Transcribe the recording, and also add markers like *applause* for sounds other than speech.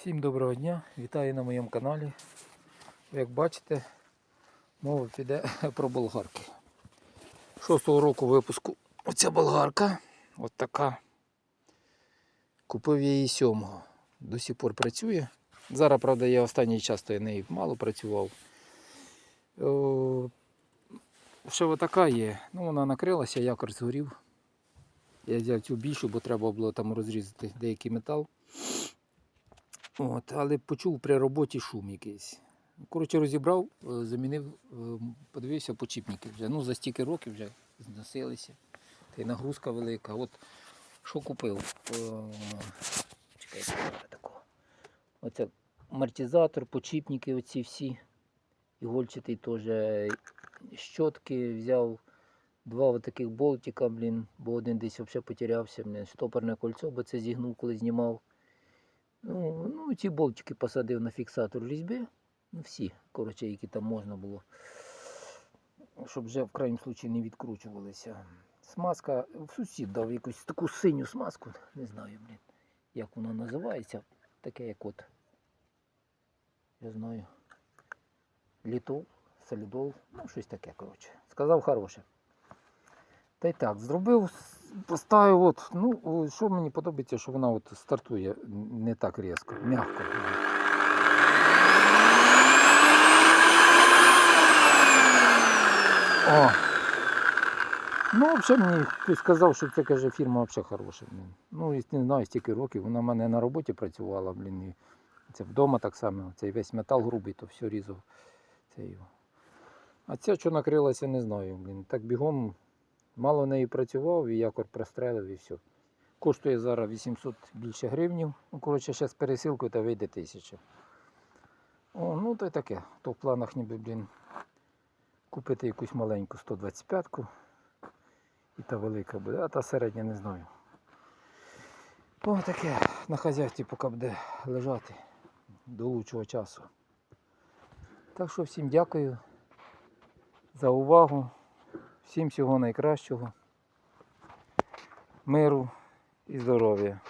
Всім доброго дня, вітаю на моєму каналі. Як бачите, мова піде *laughs* про болгарки. Шостого року випуску оця болгарка. От така. Купив я її сьомого. До сих пор працює. Зараз, правда, я останній час то я нею мало працював. О, ще отака є. Ну, вона накрилася, якор згорів. Я взяв цю більшу, бо треба було там розрізати деякий метал. От, але почув при роботі шум якийсь. Коротше, розібрав, е, замінив, е, подивився почіпники вже. Ну, за стільки років вже зносилися. Та й нагрузка велика. От що купив? Е, Чекайте, такого. Оце амортизатор, почіпники оці всі. Ігольчатий теж. Щотки взяв. Два отаких болтика, блін, бо один десь взагалі потерявся. Блін, штопорне кольцо, бо це зігнув, коли знімав. Ну, ці болтики посадив на фіксатор різьби. Ну, всі, коротше, які там можна було. Щоб вже в крайньому случаї не відкручувалися. Смазка, в сусід дав якусь таку синю смазку, не знаю, блін, як воно називається. Таке як от. Я знаю. Літол, солідол, ну щось таке, коротше. Сказав хороше. Та й так, зробив, поставив, от, ну, що мені подобається, що вона от стартує не так різко, м'яко. О. Ну, взагалі мені хтось сказав, що це каже, фірма взагалі хороша. блін. Ну, і не знаю, стільки років. Вона в мене на роботі працювала, блін. І це вдома так само. Цей весь метал грубий, то все різав. Це його. А ця, що накрилася, не знаю. Блін. Так бігом мало в неї працював, і якор прострелив і все. Коштує зараз 800 більше гривнів. Ну, коротше, зараз пересилкою та вийде 1000. О, ну то й таке. То в планах ніби, блін, купити якусь маленьку 125-ку. І та велика буде, а та середня не знаю. О, таке на хазяйстві поки буде лежати до лучшого часу. Так що всім дякую за увагу. Всім всього найкращого, миру і здоров'я.